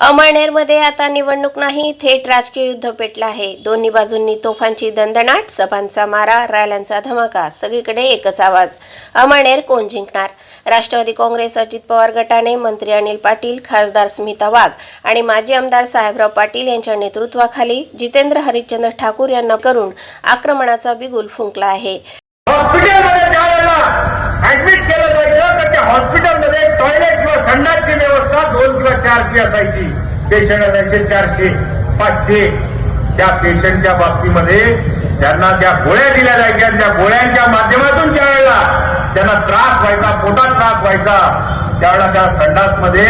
अमळनेरमध्ये आता निवडणूक नाही थेट राजकीय युद्ध पेटलं आहे. दोन्ही बाजूंनी तोफांची दणदणाट सभांचा मारा रॅल्यांचा धमाका सगळीकडे एकच आवाज. अमळनेर कोण जिंकणार? राष्ट्रवादी काँग्रेस अजित पवार गटाने मंत्री अनिल पाटील खासदार स्मिता वाघ आणि माजी आमदार साहेबराव पाटील यांच्या नेतृत्वाखाली जितेंद्र हरिश्चंद्र ठाकूर यांना करून आक्रमणाचा बिगुल फुंकला आहे. हॉस्पिटलमध्ये त्या हॉस्पिटलमध्ये टॉयलेट किंवा संडासची व्यवस्था दोन किंवा चारची असायची. पेशंट असायचे चारशे पाचशे. त्या पेशंटच्या बाबतीमध्ये त्यांना त्या गोळ्या दिल्या जायच्या त्या गोळ्यांच्या माध्यमातून त्या वेळेला त्यांना त्रास व्हायचा पोटात त्रास व्हायचा. त्यावेळेला त्या संडासमध्ये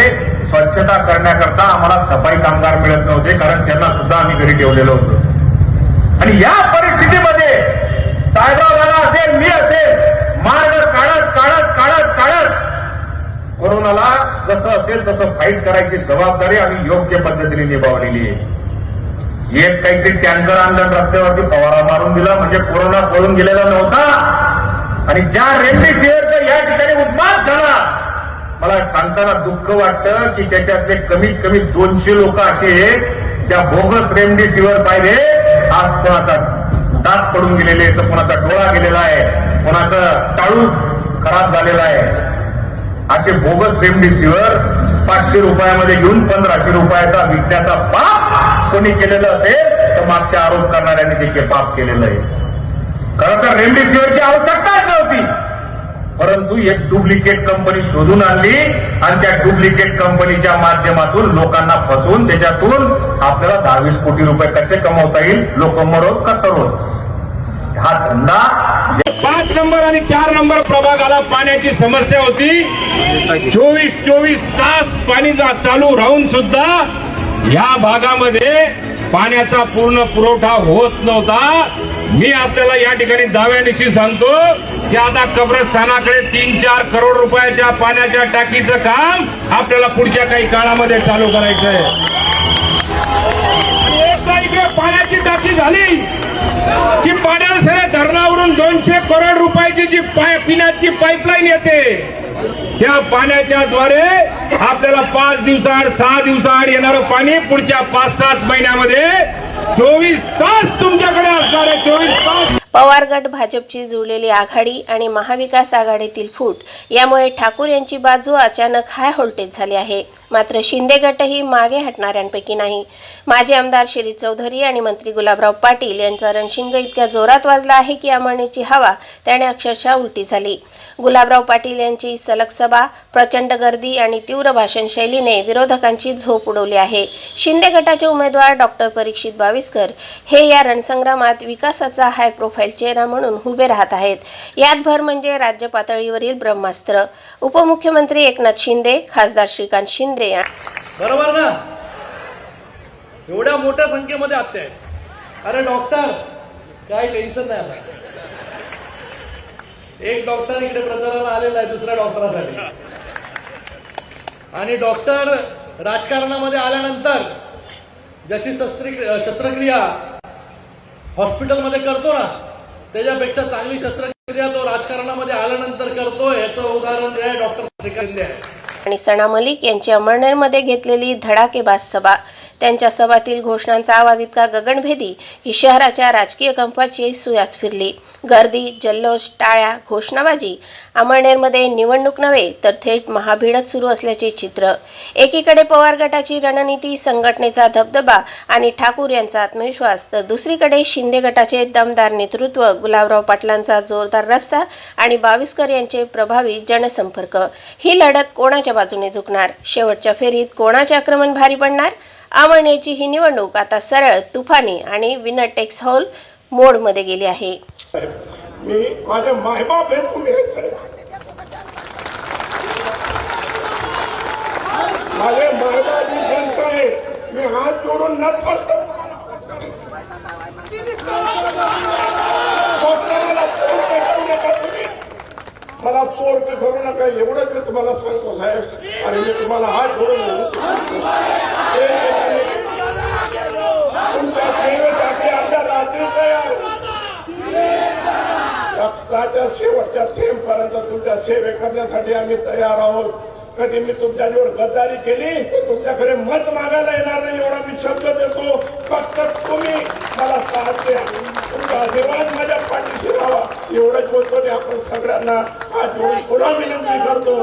स्वच्छता करण्याकरता आम्हाला सफाई कामगार मिळत नव्हते कारण त्यांना सुद्धा आम्ही घरी ठेवलेलं होतं. आणि या कोरोनाला जसं असेल तसं फाईट करायची जबाबदारी आम्ही योग्य पद्धतीने निभावलेली आहे. एक काहीतरी टँकर आणलं रस्त्यावरती फवारा मारून दिला म्हणजे कोरोना पळून गेलेला नव्हता. आणि ज्या रेमडेसिवीरचा या ठिकाणी उन्माद झाला मला सांगताना दुःख वाटतं की त्याच्यातले कमीत कमी दोनशे लोक असे त्या बोगस रेमडेसिवीर पाहिजे आज कोणाचा दात पडून गेलेले तर कोणाचा डोळा गेलेला आहे कोणाचं टाळू खराब झालेला आहे. असे बोगस रेमडेसिवीर पाचशे रुपयामध्ये घेऊन पंधराशे रुपयाचा विकण्याचा पाप कोणी केलेलं असेल तर मागच्या आरोप करणाऱ्यांनी देखील पाप केलेलं आहे. खरं तर रेमडेसिवीरची आवश्यकताच नव्हती. परंतु एक डुप्लिकेट कंपनी शोधून आणली आणि त्या डुप्लिकेट कंपनीच्या माध्यमातून लोकांना फसवून त्याच्यातून आपल्याला दहावीस कोटी रुपये कसे कमवता येईल लोक मरोत का तरुण? हा धंदा पाच नंबर आणि चार नंबर प्रभागाला पाण्याची समस्या होती. चोवीस चोवीस तास पाणी चालू राहून सुद्धा या भागामध्ये पाण्याचा पूर्ण पुरवठा होत नव्हता. मी आपल्याला या ठिकाणी दाव्यानिशी सांगतो की आता कब्रस्थानाकडे तीन चार करोड रुपयाच्या पाण्याच्या टाकीचं काम आपल्याला पुढच्या काही काळामध्ये चालू करायचं आहे पाण्याची झाली की पाण्यासऱ्या धरणावरून दोनशे करोड रुपयाची जी पाय पिण्याची पाईपलाईन येते त्या पाण्याच्या द्वारे आपल्याला पाच दिवसाआड सहा दिवसाआड येणारं पाणी पुढच्या पाच सात महिन्यामध्ये चोवीस तास तुमच्याकडे असणार आहे चोवीस तास. पवार गट भाजपची जुळलेली आघाडी आणि महाविकास आघाडीतील फूट यामुळे ठाकूर यांची बाजू अचानक हाय व्होल्टेज झाली आहे. मात्र शिंदे गटही मागे हटणाऱ्यांपैकी नाही. माजी आमदार श्री चौधरी आणि मंत्री गुलाबराव पाटील यांचा रणशिंग इतक्या जोरात वाजला आहे की अमळनेरची हवा त्याने अक्षरशः उलटी झाली. गुलाबराव पाटील यांची सलग सभा प्रचंड गर्दी आणि तीव्र भाषण शैलीने विरोधकांची झोप उडवली आहे. शिंदे गटाचे उमेदवार डॉक्टर परीक्षित बाविस्कर हे या रणसंग्रामात विकासाचा हाय प्रोफाईल चेहरा म्हणून उभे राहत आहेत. यात भर म्हणजे राज्य पातळीवरील ब्रह्मास्त्र. उपमुख्यमंत्री एकनाथ शिंदे खासदार श्रीकांत शिंदे बरोबर ना? एवढ्या मोठ्या संख्येमध्ये हत्या अरे डॉक्टर काय टेन्शन नाही आता. एक डॉक्टर इकडे प्रचाराला आलेला आहे दुसऱ्या डॉक्टरासाठी आणि डॉक्टर राजकारणामध्ये आल्यानंतर जशी शस्त्र शस्त्रक्रिया हॉस्पिटलमध्ये करतो ना त्याच्यापेक्षा चांगली शस्त्रक्रिया तो राजकारणामध्ये आल्यानंतर करतो याचं उदाहरण जे आहे डॉक्टर श्रीकांत आहे. आणि सना मलिक यांची अमळनेरमध्ये घेतलेली धडाकेबाज सभा त्यांच्या सभातील घोषणांचा आवाज इतका गगनभेदी की शहराच्या राजकीय कंपाची सुयाच फिरली. गर्दी जल्लोष टाळ्या घोषणाबाजी अमळनेरमध्ये निवडणूक नव्हे तर थेट महाभिडत सुरू असल्याचे चित्र. एकीकडे पवार गटाची रणनीती संघटनेचा धबधबा आणि ठाकूर यांचा आत्मविश्वास तर दुसरीकडे शिंदे गटाचे दमदार नेतृत्व गुलाबराव पाटलांचा जोरदार रस्ता आणि बाविस्कर यांचे प्रभावी जनसंपर्क. ही लढत कोणाच्या बाजूने झुकणार? शेवटच्या फेरीत कोणाचे आक्रमण भारी पडणार? आमळनेरची ही निवडणूक आता सरळ तुफानी आणि विनर टेक्स हॉल मोडमध्ये गेली आहे. मी मायबाप आहे तुम्ही माझे मायबाप जनता आहे. मी हात जोडून नतमस्तक मला पोर्ट करू नका एवढंच मी तुम्हाला सांगतो साहेब. आणि मी तुम्हाला हात जोडून माझ्या शेवटच्या थेंबपर्यंत तुमच्या सेवे करण्यासाठी आम्ही तयार आहोत. कधी मी तुमच्याजवळ गद्दारी केली तुमच्याकडे मत मागायला येणार नाही एवढा मी शब्द देतो. फक्त तुम्ही मला साथ द्या. तुमचा आशीर्वाद माझ्या पाठीशी राहावा एवढंच बोलतो आपण सगळ्यांना आज पुन्हा विनंती करतो.